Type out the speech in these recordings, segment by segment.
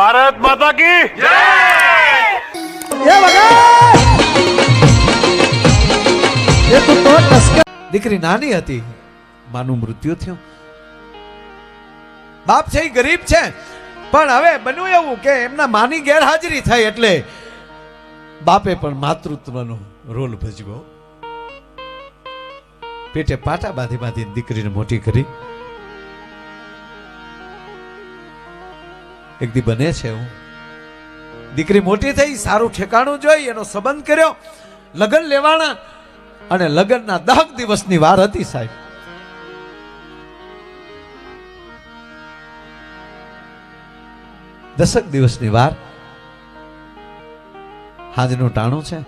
ભારત માતા કી જય! દીકરી નાની હતી. માનું મૃત્યુ થયું. બાપ છે ગરીબ છે. પણ હવે બન્યું એવું કે એમના માની ગેરહાજરી થઈ એટલે બાપે પણ માતૃત્વનો રોલ ભજવ્યો. પેટે પાટા બાંધી બાંધી દીકરીને મોટી કરી. એક દી બને છે હું. દીકરી મોટી થઈ, સારું ઠેકાણું જોઈ, એનો સંબંધ કર્યો. લગ્ન લેવાના અને લગ્નના દહક દિવસની વાર હતી સાહેબ. દસક દિવસની વાર. હાજનું ટાણું છે.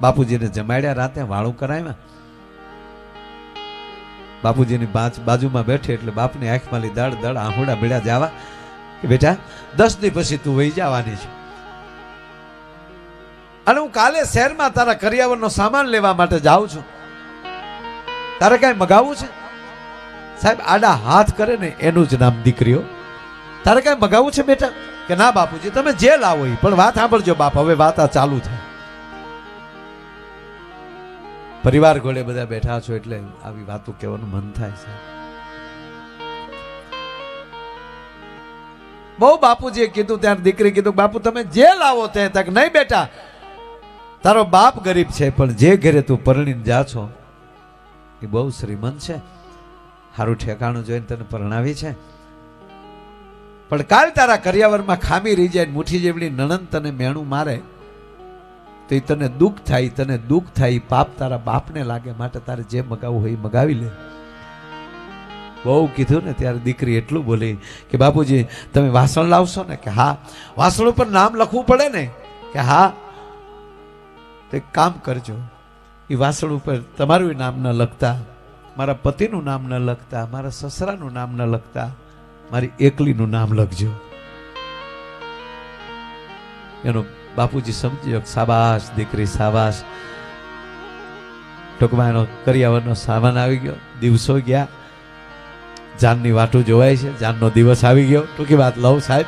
બાપુજીને જમાડ્યા રાતે વાળું કરાવ્યા. બાપુજીની બાજ બાજુમાં બેઠી એટલે બાપની આંખમાં લી દડ દડ આહુડા ભીડા જાવા. કે બેટા, દસ દી પછી તું વહી જવાની છે. અને હું કાલે શહેરમાં તારા કરિયાવરનો સામાન લેવા માટે જાઉં છું. તારે કાંઈ મગાવવું છે? સાહેબ, આડા હાથ કરે ને એનું જ નામ દીકરીઓ. તારે કાંઈ મગાવવું છે બેટા? કે ના બાપુજી, તમે જે લાવો એ. પણ વાત સાંભળજો બાપ, હવે વાત આ ચાલુ થાય પરિવાર ઘોડે બધા બેઠા છો એટલે આવી વાતો કહેવાનું મન થાય છે. બહુ બાપુજીએ કીધું ત્યાં દીકરી કીધું, બાપુ, તમે જે લાવો તે તક નહીં બેટા. તારો બાપ ગરીબ છે, પણ જે ઘરે તું પરણીને જા છો, એ બહુ શ્રીમંત છે. સારું ઠેકાણું જોઈને તને પરણાવી છે. પણ કાલ તારા કરિયાવરમાં ખામી રહી જાય મુઠ્ઠી જેવડી નણંદ તને મેણું મારે તો એ તને દુઃખ થાય તને દુઃખ થાય પાપ તારા બાપને લાગે, માટે તારે જે મગાવવું હોય એ મગાવી લે. બહુ કીધું ને ત્યારે દીકરી એટલું બોલી કે બાપુજી, તમે વાસણ લાવશો ને? કે હા. વાસણ ઉપર નામ લખવું પડે ને? કે હા. તો કામ કરજો. એ વાસણ ઉપર તમારું નામ ન લખતા, મારા પતિનું નામ ન લખતા, મારા સસરાનું નામ ન લખતા, મારી એકલીનું નામ લખજો. એનો બાપુજી સમજી સાબાસ દીકરી સાબાસ ટૂંકમાં એનો કરિયાવરનો સામાન આવી ગયો. દિવસો ગયા. જાનની વાટું જોવાય છે. જાનનો દિવસ આવી ગયો. ટૂંકી વાત લઉં સાહેબ.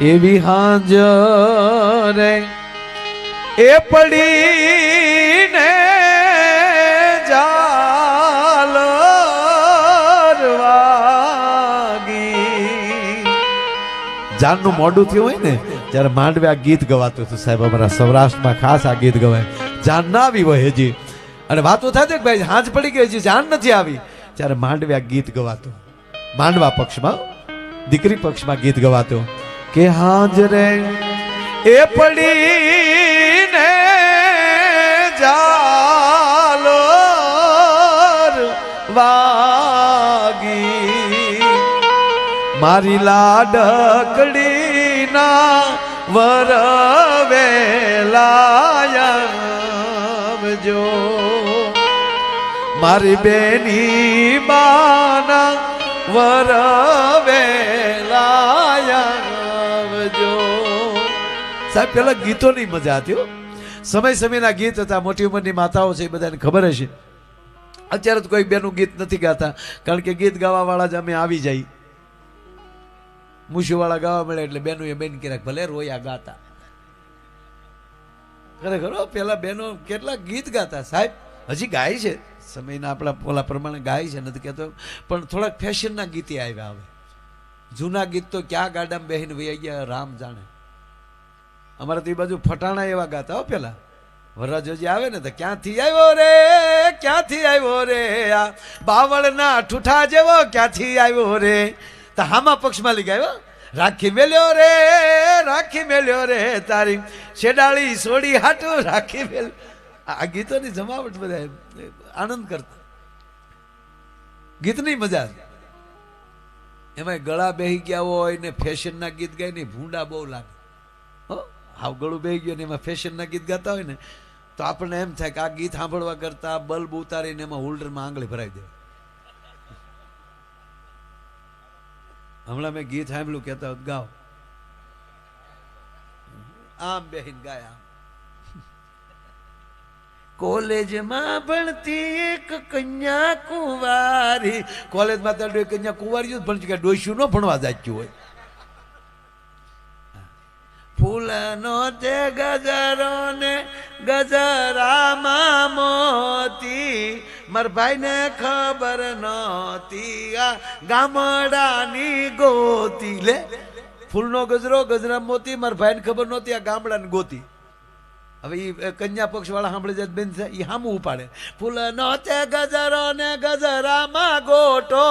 એવી હાંજ રે. એ પડીને જાનનું મોઢું થયું હોય ને ત્યારે માંડવે આ ગીત ગવાતું હતું, સાહેબ, અમારા સૌરાષ્ટ્રમાં ખાસ આ ગીત ગવાય. જાન ના આવી હોય હજી. અને વાતો છે કે ભાઈ, હાંજ પડી ગઈ હજી, જાન નથી આવી. ત્યારે માંડવે આ ગીત ગવાતું. માંડવા પક્ષમાં, દીકરી પક્ષમાં ગીત ગવાતું. કે હાંજ રે, એ પડીને જાલો વાગી મારી લાડકડીના વરવેલાયજો મારી બેની બાના વરવેલાયજો સાહેબ, પેલા ગીતોની મજા હતી. સમય સમયના ગીત હતા, મોટી ઉંમરની માતાઓ છે, એ બધાને ખબર હશે. અત્યારે તો કોઈ બેનું ગીત નથી ગાતા, કારણ કે ગીત ગાવાવાળા જ અમે આવી જાય. મૂછીવાળા ગાવા મળે એટલે બેનું એ બેન ક્યારેક ભલે રોયા ગાતા. ખરેખર પેલા બેનો કેટલા ગીત ગાતા. સાહેબ, હજી ગાય છે? સમયના આપણા પોલા પ્રમાણે ગાય છે, નથી કહેતો. પણ થોડાક ફેશનના ગીતે આવ્યા હવે. જૂના ગીત તો ક્યાં ગાડામાં બેહીને વૈયા ગયા, રામ જાણે. અમારે તો એ બાજુ ફટાણા એવા ગાતા હો પેલા. વરરાજોજી આવે ને તો, ક્યાંથી આવ્યો રે, ક્યાંથી આવ્યો રે આ બાવળના ઠૂઠા જેવો, ક્યાંથી આવ્યો રે? તો હામા પક્ષમાં લઈ ગયો રાખી મેલ્યો રે, રાખી મેલ્યો રે તારી. શેડાળી સોડી હાટું રાખી મેલ આ ગીતોની જમાવટ બધા આનંદ કરતા. ગીતની મજા એમાં ગળા બેહી ગયા હોય ને ફેશનના ગીત ગાય ને ભૂંડા બહુ લાગે. હો, હાવ ગળું બેહી ગયું ને એમાં ફેશનના ગીત ગાતા હોય ને, તો આપણને એમ થાય કે આ ગીત સાંભળવા કરતા બલ્બ ઉતારીને એમાં હોલ્ડરમાં આંગળી ભરાઈ દે હમણાં મેં ગીત સાંભળ્યું, કહેતા હોત, ગાઓ. આમ બેહીન ગાય. આમ કોલેજમાં ભણતી એક કન્યા કુંવારી. કોલેજમાં તો કન્યા કુંવારી ભણતી કે ડોસ્યું ન ભણવા જાચ્યું હોય. ફૂલનો તે ગજરો ને ગજરામાં મોતી માર ભાઈને ખબર નહોતી આ ગામડાની ગોતી. લે, ફૂલનો ગજરો ગજરા મોતી, માર ભાઈને ખબર નહોતી આ ગામડાની ગોતી. હવે એ કન્યા પક્ષ વાળા સાંભળે જાય બેન એ હામું ઉપાડે. ફૂલનો તે ગજરો ને ગજરામાં ગોટો.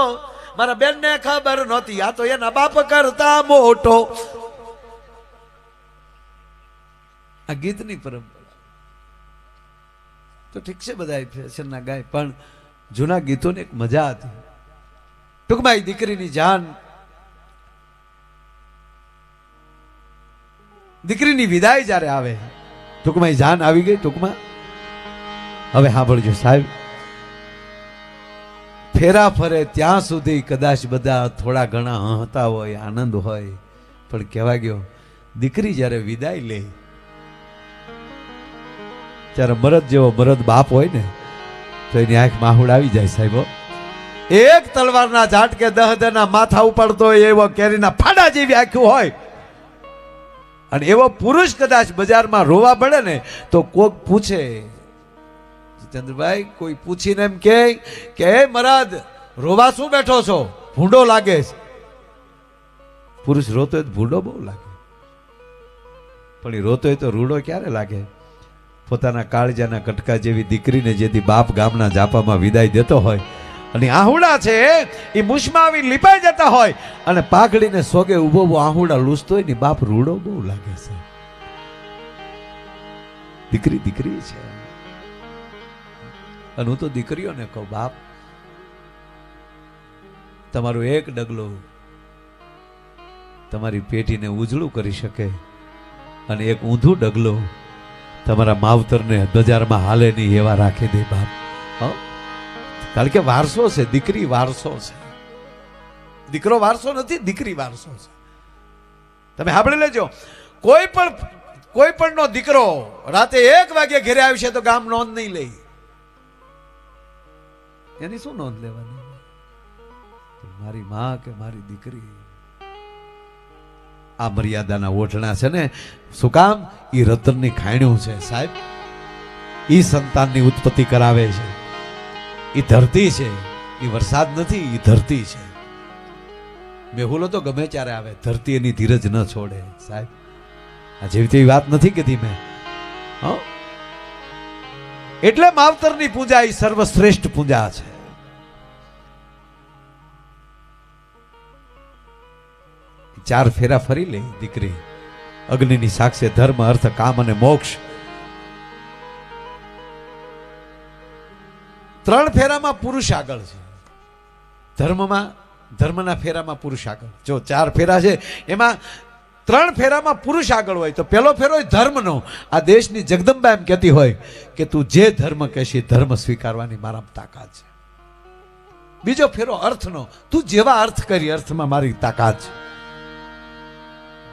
મારા બેનને ખબર નહોતી, આ તો એના બાપ કરતા મોટો. આ ગીતની પરંપરા તો ઠીક છે બધા ફેશનના ગાય. પણ જૂના ગીતોને એક મજા હતી. ટૂંકમાં એ દીકરીની જાન. દીકરીની વિદાય જ્યારે આવે, ટૂંકમાં એ જાન આવી ગઈ, ટૂંકમાં. હવે સાંભળજો સાહેબ. ફેરા ફરે ત્યાં સુધી કદાચ બધા થોડા ઘણા હતા હોય, આનંદ હોય. પણ કહેવા ગયો, દીકરી જ્યારે વિદાય લે ત્યારે મરદ જેવો મરદ બાપ હોય ને, તો એની આંખ માહુડ આવી જાય સાહેબો એક તલવારના ઝાટકે દહદના માથા ઉપાડતો હોય એવો કેરીના ફાડા જેવી આંખ્યું હોય. અને એવો પુરુષ કદાચ બજારમાં રોવા પડે ને, તો કોક પૂછે, ચંદ્રભાઈ, કોઈ પૂછીને એમ કે કે, હે મરદ, રોવા શું બેઠો છો? ભૂંડો લાગે છે. પુરુષ રોતો હોય તો ભૂંડો બહુ લાગે. પણ એ રોતો હોય તો રૂડો ક્યારે લાગે? પોતાના કાળજાના કટકા જેવી દીકરીને જેથી બાપ ગામના જાપામાં વિદાય દેતો હોય. અને આહુડા છે, એ આવી લીપાઈ જતા હોય. અને પાઘડીને સોગે ઊભો આહુડા લૂસતો હોય ને બાપ રૂડો બહુ લાગે છે. દીકરી દીકરી છે. અને હું તો દીકરીઓને કહું, બાપ, તમારું એક ડગલું તમારી પેટીને ઉજળું કરી શકે અને એક ઊંધું ડગલું તમારા માવતરને બજારમાં હાલે નહીં એવા રાખી દે બાપ? કારણ કે વારસો છે, દીકરી વારસો છે. દીકરો વારસો નથી, દીકરી વારસો છે. તમે સાંભળી લેજો. કોઈ પણ કોઈ પણ નો દીકરો રાતે એક વાગે ઘરે આવશે તો ગામ નોંધ નહીં લે. એની શું નોંધ લેવાની? મારી માં કે મારી દીકરી આ મર્યાદાના ઓઢણા છે ને? શું કામ? એ રતનની ખાણ્યું છે, સાહેબ. એ સંતાનની ઉત્પત્તિ કરાવે છે. એ ધરતી છે. એ વરસાદ નથી એ ધરતી છે. મેહુલો તો ગમે ત્યારે આવે. ધરતી એની ધીરજ ન છોડે, સાહેબ. આ જેવી તેવી વાત નથી કીધી મેં? એટલે માવતરની પૂજા એ સર્વશ્રેષ્ઠ પૂજા છે. ચાર ફેરા ફરી લે, દીકરી. અગ્નિની સાક્ષી ધર્મ, અર્થ, કામ અને મોક્ષ. ત્રણ ફેરામાં પુરુષ આગળ છે. ધર્મમાં, ધર્મના ફેરામાં પુરુષ આગળ. જો ચાર ફેરા છે, એમાં ત્રણ ફેરામાં પુરુષ આગળ હોય, તો પહેલો ફેરો ધર્મનો. આ દેશની જગદંબા એમ કહેતી હોય કે તું જે ધર્મ કહેશી ધર્મ સ્વીકારવાની મારા તાકાત છે. બીજો ફેરો અર્થનો. તું જેવા અર્થ કરી, અર્થમાં મારી તાકાત છે.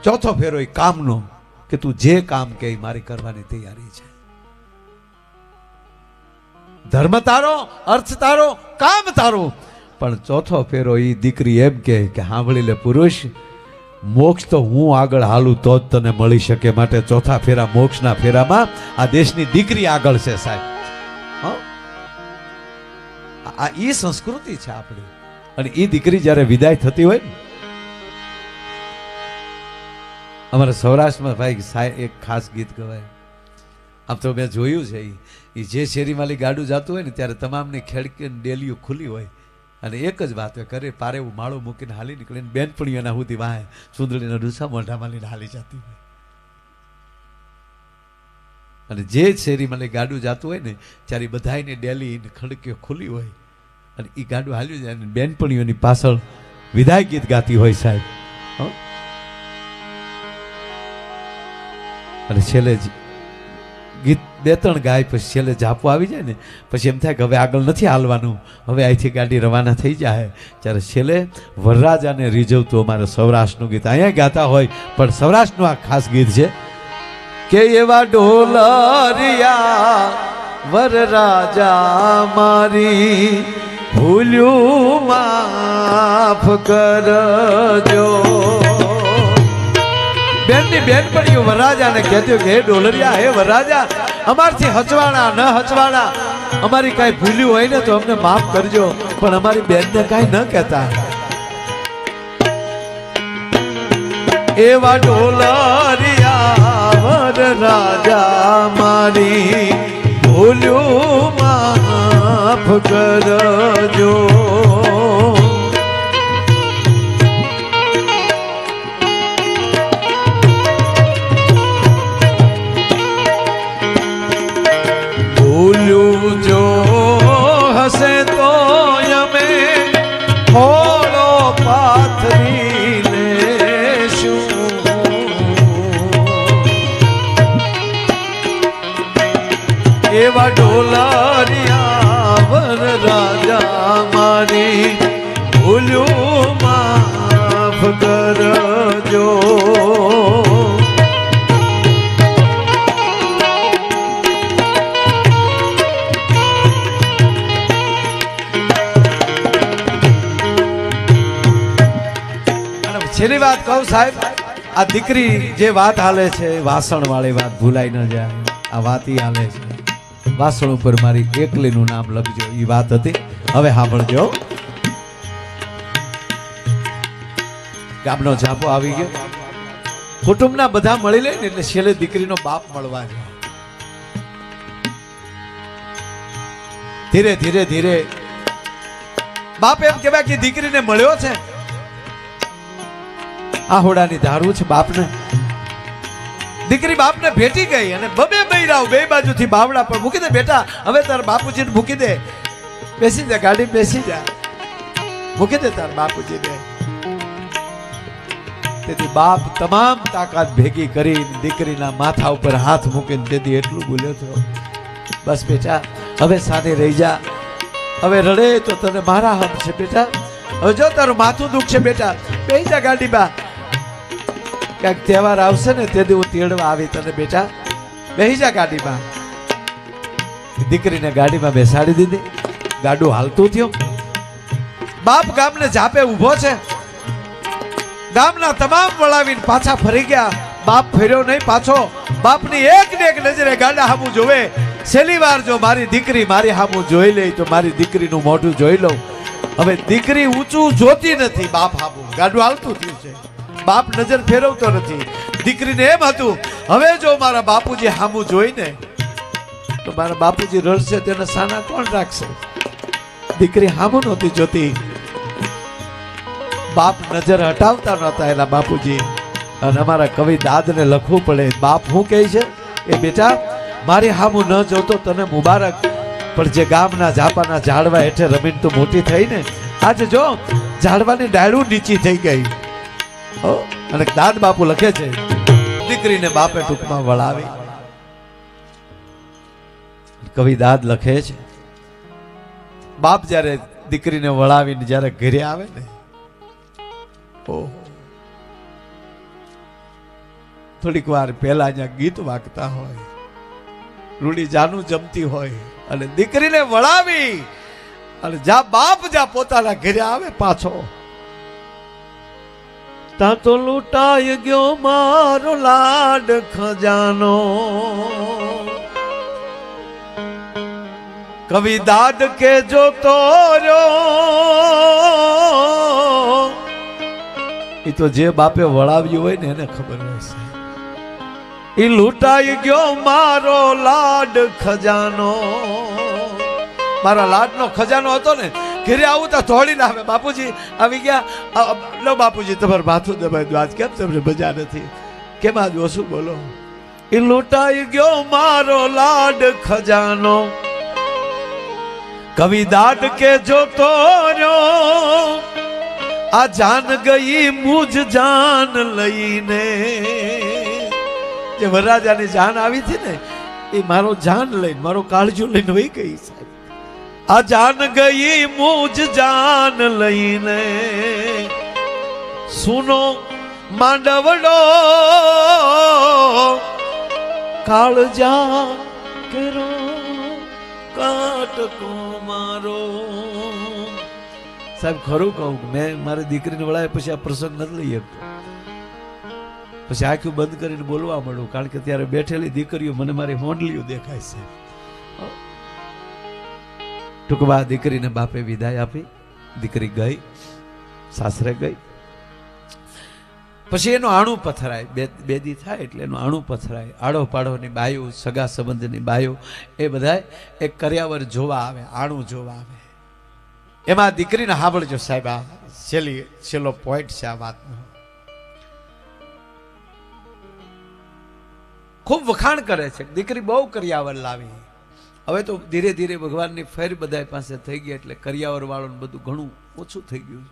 ચોથો ફેરો એ કામનો કે તું જે કામ કે મારી કરવાની તૈયારી છે. ધર્મ તારો, અર્થ તારો, કામ તારું. પણ ચોથો ફેરો એ દીકરી એમ કે સાંભળી લે પુરુષ, મોક્ષ તો હું આગળ હાલું તો જ તને મળી શકે માટે ચોથા ફેરા મોક્ષના ફેરામાં આ દેશની દીકરી આગળ છે સાહેબ? આ- એ સંસ્કૃતિ છે આપણી. અને એ દીકરી જ્યારે વિદાય થતી હોય ને અમારા સૌરાષ્ટ્રમાં ભાઈ એક ખાસ ગીત ગવાય. આમ તો મેં જોયું છે એ જે શેરીમાંથી ગાડું જતું હોય ને, ત્યારે તમામની ખેડકીને ડેલીઓ ખુલ્લી હોય. અને એક જ વાત કરે પારે એવું માળો મૂકીને હાલી નીકળીને બેનપણીઓ એના સુધી વાહે સુંદરીના ડૂસા મોઢામાં લઈને હાલી જતી હોય. અને જે શેરીમાં ગાડું જતું હોય ને, ત્યારે બધાને ડેલી ને ખડકીઓ ખુલ્લી હોય. અને એ ગાડું હાલ્યું જાય અને બેનપણીઓની પાછળ વિદાય ગીત ગાતી હોય સાહેબ. અને છેલ્લે જ ગીત બે ત્રણ ગાય પછી છેલ્લે ઝાપો આવી જાય ને, પછી એમ થાય કે હવે આગળ નથી હાલવાનું, હવે અહીંથી ગાડી રવાના થઈ જાય. ત્યારે છેલ્લે વરરાજાને રીઝવતું અમારે સૌરાષ્ટ્રનું ગીત અહીંયા ગાતા હોય, પણ સૌરાષ્ટ્રનું આ ખાસ ગીત છે, કે એવા ઢોલરિયા વરરાજા મારી ભૂલ્યું માફ કરજો. બેનની બેનપણીઓ વરરાજાને કહેતો કે, હે ડોલરિયા, હે વરરાજા, અમારથી હચવાણા, ન હચવાણા. અમારી કાંઈ ભૂલ્યું હોય ને તો અમને માફ કરજો, પણ અમારી બેનને કાંઈ ન કહેતા. એવા ડોલરિયા વરરાજા મારી ભૂલ્યું માફ કરજો. વાત કહું સાહેબ, આ દીકરી જે વાત હાલે છે, વાસણ વાળી વાત ભૂલાઈ ન જાય. આ વાત ઈ હાલે છે. વાસણ ઉપર મારી એકલીનું નામ લખજો એ વાત હતી. હવે સાંભળજો ગામનો જાપો આવી ગયો. કુટુંબના બધા મળી લે ને એટલે છેલ્લે દીકરીનો બાપ મળવા જાય. ધીરે ધીરે ધીરે. બાપ એમ કહેવાય કે દીકરીને મળ્યો છે. આહોડાની ધારું છે બાપને. દીકરી બાપને ભેટી ગઈ અને બબે બૈરાવ બે બાજુથી બાવડા પર મૂકી દે બેટા, હવે તારા બાપુજીને મૂકી દે. બેસી જા, ગાડી બેસી જા. મૂકી દે તાર બાપુજીને. તેથી બાપ તમામ તાકાત ભેગી કરી દીકરીના માથા ઉપર હાથ મૂકીને તેથી એટલું બોલ્યો હતો બસ બેટા, હવે સાથે રહી જા. હવે રડે તો તને મારા હક છે બેટા. હવે જો તારું માથું દુખશે બેટા. બેસી જા ગાડીમાં ક્યાંક તહેવાર આવશે ને તેથી હું તેડવા આવી તને બેટા. બેસી જા ગાડીમાં. દીકરીને ગાડીમાં બેસાડી દીધી. ગાડું હાલતું થયું. બાપ ગામને જાપે ઊભો છે. ગામના તમામ વળાવીને પાછા ફરી ગયા. બાપ ફેર્યો નહીં પાછો. બાપની એક ને એક નજરે ગાડા હામું જોવે. છેલ્લી વાર જો મારી દીકરી મારી હામું જોઈ લે તો મારી દીકરીનું મોઢું જોઈ લઉં. હવે દીકરી ઊંચું જોતી નથી બાપ હામું. ગાડું હાલતું થયું છે. બાપ નજર ફેરવતો નથી. દીકરીને એમ હતું, હવે જો મારા બાપુજી હામું જોઈને, તો મારા બાપુજી રડશે, તેને સાના કોણ રાખશે? દીકરી હામું નહોતી જોતી. બાપ નજર હટાવતા નહોતા એના બાપુજી. અને અમારા કવિ દાદને લખવું પડે, બાપ શું કહે છે? એ બેટા, મારી હામું ન જોતો તને મુબારક. પણ જે ગામના ઝાપાના ઝાડવા હેઠે રમીન તું મોટી થઈ ને આજે જો ઝાડવાની ડાળું નીચી થઈ ગઈ. અને દાદ બાપુ લખે છે દીકરીને બાપે ટૂંકમાં વળાવી. કવિ દાદ લખે છે બાપ જ્યારે દીકરીને વળાવીને જ્યારે ઘરે આવે ને થોડીક વાર પહેલા અહીંયા ગીત વાગતા હોય રૂડી જાનું જમતી હોય અને દીકરીને વળાવી અને જા બાપ જા પોતાના ઘરે આવે પાછો તા તો લૂંટાઈ ગયો મારો લાડ ખજાનો. કવિ દાદ કે જો રહ્યો એ તો જે બાપે વળાવ્યું હોય ને એને ખબર હશે એ લૂંટાઈ ગયો મારો લાડ ખજાનો. મારા લાડનો ખજાનો હતો ને ઘરે આવું તો થોડીને આવે. બાપુજી આવી ગયા. લો બાપુજી, તમારે માથું દબાઈ દો. આજ કેમ તમને મજા નથી? કેમ આજ ઓછું બોલો? એ લૂંટાઈ ગયો મારો લાડ ખજાનો. કવિ દાદ કે જોતો રહ્યો. આ જાન ગઈ મુજ જાન લઈને. જે વરરાજાની જાન આવી હતી ને, એ મારો જાન લઈને, મારો કાળજુ લઈને વહી ગઈ સાહેબ આ જાન ગઈ મુજ જાન લઈને. સુનો માંડવડો કાળજા કરો કાટકો મારો. સાહેબ, ખરું કહું મેં મારી દીકરીને વળાય પછી આ પ્રસંગ નથી લઈ શકતો. પછી આંખું બંધ કરીને બોલવા માંડું, કારણ કે ત્યારે બેઠેલી દીકરીઓ મને મારી હોંડલીઓ દેખાય છે. ટૂંકમાં દીકરીને બાપે વિદાય આપી. દીકરી ગઈ, સાસરે ગઈ. પછી એનું આણું પથરાય. બે, બેદી થાય એટલે એનું આણું પથરાય. આડો પાડોની બાયો, સગા સંબંધની બાયો, એ બધા એક કર્યાવર જોવા આવે, આણું જોવા આવે. એમાં દીકરીને સાંભળજો સાહેબ, આ છેલ્લી, છેલ્લો પોઈન્ટ છે આ વાતનો. ખૂબ વખાણ કરે છે. દીકરી બહુ કરિયાવર લાવી. હવે તો ધીરે ધીરે ભગવાનની ફેર બધા પાસે થઈ ગઈ એટલે કરિયાવર વાળું બધું ઘણું ઓછું થઈ ગયું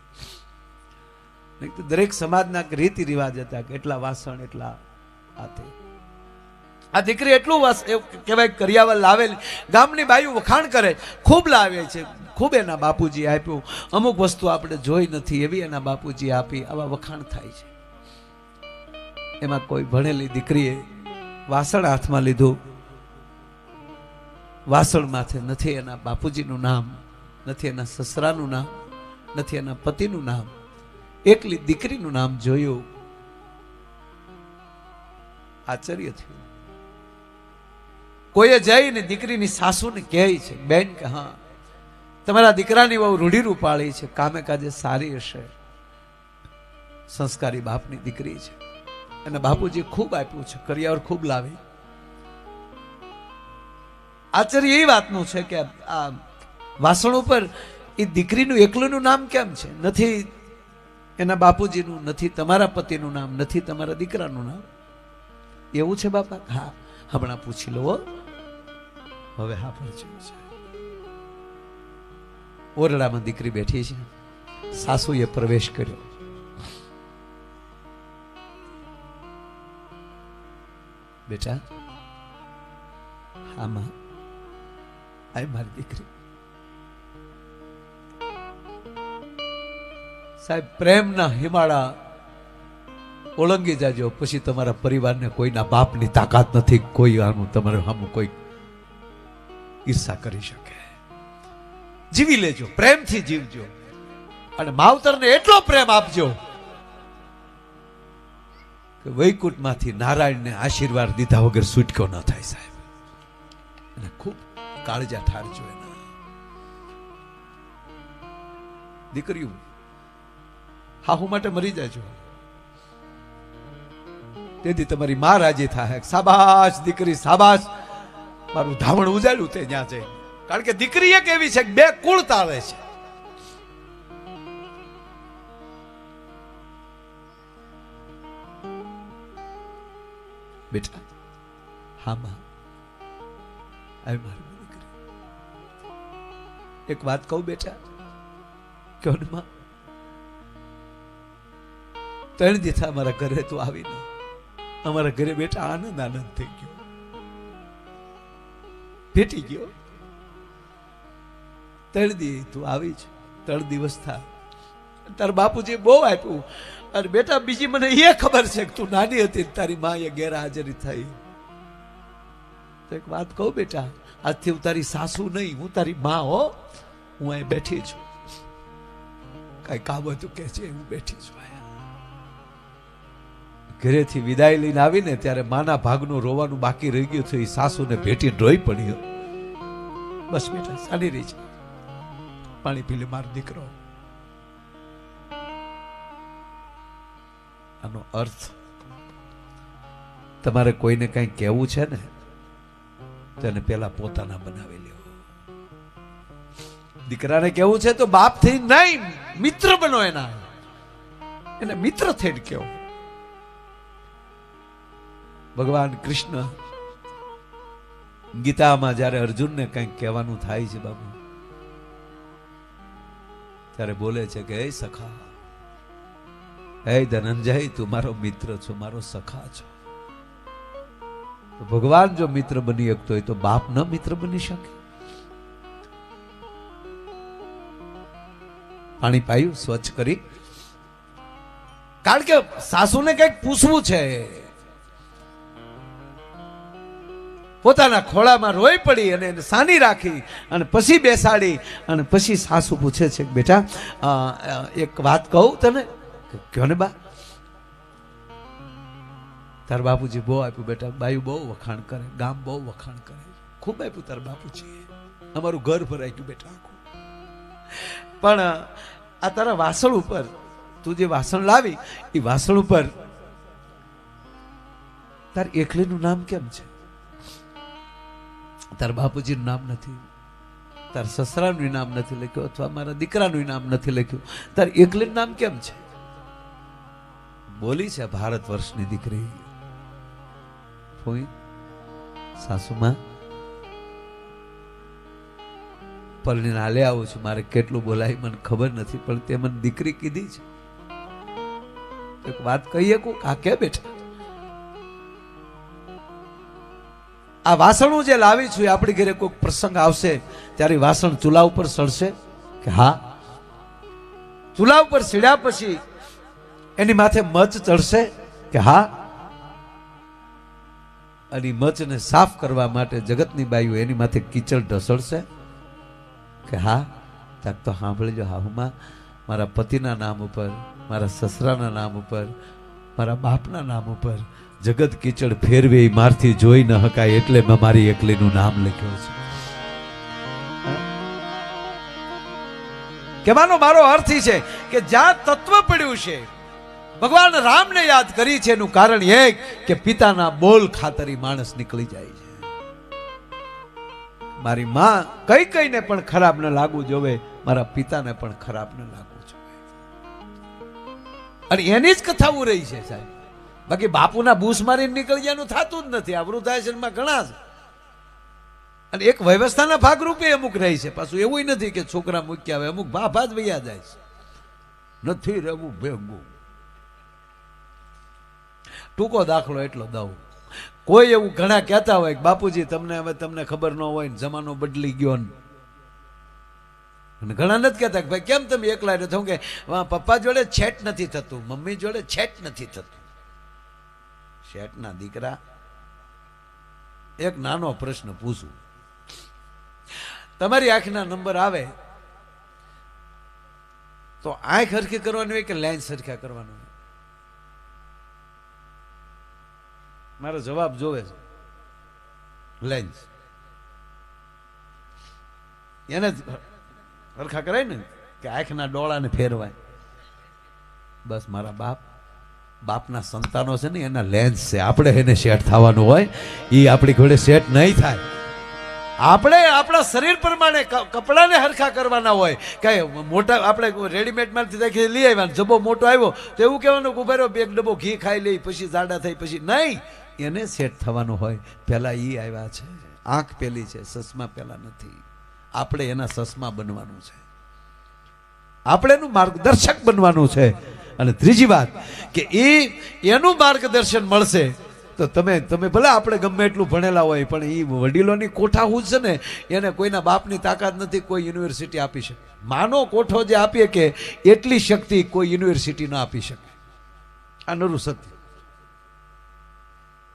નહીં તો દરેક સમાજના રીતિ રિવાજ હતા કે એટલા વાસણ, એટલા હાથે. આ દીકરી એટલું વાસ કહેવાય કરિયાવર લાવેલ ગામની બાયું વખાણ કરે, ખૂબ લાવે છે, ખૂબ એના બાપુજી આપ્યું. અમુક વસ્તુ આપણે જોઈ નથી, એવી એના બાપુજી આપી, આવા વખાણ થાય છે. એમાં કોઈ ભણેલી દીકરીએ વાસણ હાથમાં લીધું વાસણ માથે નથી એના બાપુજીનું નામ, નથી એના સસરાનું નામ, નથી એના પતિનું નામ. એકલી દીકરીનું નામ જોયું. આશ્ચર્ય થયું. કોઈએ જઈને દીકરીની સાસુને કહે છે, બેન, કે હા, તમારા દીકરાની બહુ રૂઢી રૂપાળી છે, કામે કાજે સારી હશે. સંસ્કારી બાપની દીકરી છે. અને બાપુજી ખૂબ આપ્યું છે, કરિયાવર ખૂબ લાવી. આશ્ચર્ય એ વાતનું છે કે આ વાસણ ઉપર એ દીકરીનું એકલુંનું નામ કેમ છે? નથી એના બાપુજીનું, નથી તમારા પતિનું નામ, નથી તમારા દીકરાનું નામ? એવું છે બાપા? હા, હમણાં પૂછી લો હવે હા પડશે છે ઓરડામાં દીકરી બેઠી છે. સાસુએ પ્રવેશ કર્યો. બેટા, હા આય મારી દીકરી. સાહેબ, પ્રેમના હિમાળા ઓળંગી જાજો. પછી તમારા પરિવારને કોઈના બાપની તાકાત નથી, કોઈ આનું તમારે આમ કોઈ ઈર્ષા કરી શકે. જીવી લેજો, પ્રેમથી જીવજો. અને માવતરને એટલો પ્રેમ આપજો કે વૈકુંઠમાંથી નારાયણને આશીર્વાદ દીધા વગર છૂટકો ન થાય સાહેબ. અને ખૂબ કાળજા ઠારજો એના. દીકરીઓ હાહુ માટે મરી જાજો. તેથી તમારી માં રાજી થાય. સાબાશ દીકરી સાબાશ મારું ધામણ ઉજાડ્યું તે ત્યાં જઈ કારણ કે દીકરી એક એવી છે બે કુળ તાળે છે. બેટા, હા, માં. આવી મારી. એક વાત કહું બેટા કહો ત્રણ દિવસ અમારા ઘરે તું આવીને, અમારા ઘરે બેટા આનંદ આનંદ થઈ ગયો. ભેટી ગયો. ત્રણ દી તું આવી જ, ત્રણ દિવસ થા. તાર બાપુજી બહુ આપ્યું. અને બેટા, બીજી મને એ ખબર છે કે તું નાની હતી તારી માં એ ગેરહાજરી થઈ. તો એક વાત કહું બેટા આજથી હું તારી સાસુ નહીં, હું તારી માં, હો. હું અહીં બેઠી છું. કઈ કામ હતું કે છે, હું બેઠી છું ઘરેથી વિદાય લઈને આવીને ત્યારે માના ભાગનું રોવાનું બાકી રહી ગયું થયું સાસુને ભેટી રોઈ પડ્યો. બસ બેટા સાની રહી છે. પાણી પીલે મારો દીકરો. આનો અર્થ, તમારે કોઈને કંઈ કહેવું છે ને? તેને પેલા પોતાના બનાવી લ્યો. દીકરાને કેવું છે તો બાપ થઈ નહીં, મિત્ર બનો એના. એને મિત્ર થઈને કેવો. ભગવાન કૃષ્ણ ગીતામાં જ્યારે અર્જુનને કંઈક કહેવાનું થાય છે બાબુ ત્યારે બોલે છે કે, હે સખા, હે ધનંજય, તું મારો મિત્ર છો, મારો સખા છો. ભગવાન જો મિત્ર બની શકતો હોય તો બાપ ન મિત્ર બની શકે. પાણી પાયું, સ્વચ્છ કરી. કારણ કે સાસુને કંઈક પૂછવું છે. પોતાના ખોળામાં રોઈ પડી અને એને સાની રાખી અને પછી બેસાડી અને પછી સાસુ પૂછે છે બેટા એક વાત કહું તને? કહો ને બા? તાર બાપુજી બહુ આપ્યું બેટા. બાયું બહુ વખાણ કરે, ગામ બહુ વખાણ કરે. ખૂબ આપ્યું તાર બાપુજી અમારું ઘર ભરાઈ ગયું બેટા પણ, આ તારા વાસણ ઉપર, તું જે વાસણ લાવી, એ વાસણ ઉપર તાર એકલીનું નામ કેમ છે? તાર બાપુજીનું નામ નથી. તાર સસરાનું નામ નથી લખ્યું અથવા મારા દીકરાનું નામ નથી લખ્યું. તાર એકલીનું નામ કેમ છે? બોલી છે ભારત વર્ષની દીકરી. ફોઈ સાસુમાં? પરણીને હાલે આવું છું, મારે કેટલું બોલાય મને ખબર નથી, પણ તે મને દીકરી કીધી છે. એક વાત કહીએ કો આ કે બેઠા આ વાસણો જે લાવી છું, એ આપણી ઘરે કોઈક પ્રસંગ આવશે, ત્યારે વાસણ ચૂલા ઉપર સળશે કે હા? ચૂલા ઉપર સીડ્યા પછી એની માથે મચ ચડશે કે હા? અને મચને સાફ કરવા માટે જગતની બાઈઓ એની માથે કીચડ ઢસડશે કે હા, તાક તો સાંભળજો હાહુમાં, મારા પતિના નામ ઉપર, મારા સસરાના નામ ઉપર, મારા બાપના નામ ઉપર જગત કીચડ ફેરવે મારથી જોઈ ન હકાય એટલે મેં મારી એકલીનું નામ લખ્યું છે. કહેવાનો મારો અર્થ છે કે જ્યાં તત્વ પડ્યું છે ભગવાન રામને યાદ કરી છે, એનું કારણ એક કે પિતાના બોલ ખાતરી માણસ નીકળી જાય છે. મારી માં કઈ કઈને પણ ખરાબ ન લાગવું જોવે, મારા પિતાને પણ ખરાબ ન લાગવું જોવે. અને એની જ કથા રહી છે, સાહેબ. બાકી બાપુના બૂસ મારીને નીકળી જવાનું થતું જ નથી, આ વૃદ્ધાશ્રમમાં ઘણા છે. અને એક વ્યવસ્થાના ભાગરૂપે અમુક રહી છે, પાછું એવું નથી કે છોકરા મૂક્યા આવે અમુક ભાભા જ વૈયા જાય છે. નથી રહેવું ભેગું. ટૂંકો દાખલો એટલો દઉં. કોઈ એવું ઘણા કહેતા હોય કે બાપુજી તમને હવે તમને ખબર ન હોય ને જમાનો બદલી ગયો ને. ઘણા નથી કહેતા કે ભાઈ કેમ તમે એકલા છો? કે "વાહ, પપ્પા જોડે છેટ નથી થતું મમ્મી જોડે છેટ નથી થતું. શેઠના દીકરા એક નાનો પ્રશ્ન પૂછું. તમારી આંખના નંબર આવે તો આંખ હરખી કરવાની હોય કે લાઈન સરખા કરવાનું હોય? મારો જવાબ જોવે છે. લેન્સ. એને હરખા કરાય ને કે આંખના ડોળાને ફેરવાય. બસ મારા બાપ, બાપના સંતાનો છે ને એના લેન્સ છે. આપણે એને સેટ થવાનું હોય એ આપણી ઘોડે સેટ નહીં થાય. આપણે આપણા શરીર પ્રમાણે કપડાને હરખા કરવાના હોય. કાંઈ મોટા આપણે રેડીમેડમાંથી ત્યાંથી લઈ આવ્યા જબો મોટો આવ્યો, તો એવું કહેવાનું કે ઊભા રહ્યો બે ડબ્બો ઘી ખાઈ લઈ, પછી જાડા થઈ, પછી નહીં. એને સેટ થવાનું હોય. પહેલાં એ આવ્યા છે. આંખ પહેલી છે, સસમા પહેલાં નથી. આપણે એના સસમા બનવાનું છે. આપણે એનું માર્ગદર્શક બનવાનું છે. અને ત્રીજી વાત કે એ એનું માર્ગદર્શન મળશે તો તમે તમે ભલે આપણે ગમે એટલું ભણેલા હોય, પણ એ વડીલોની કોઠા હું છે ને, એને કોઈના બાપની તાકાત નથી, કોઈ યુનિવર્સિટી આપી શકે. માનો કોઠો જે આપીએ કે એટલી શક્તિ કોઈ યુનિવર્સિટી ન આપી શકે. આ નરું સત્ય.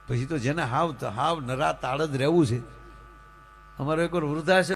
પછી તો જેને હાવ હાવ નરા તાળ જ રહેવું છે. અમારો એક વૃદ્ધાશ્રમ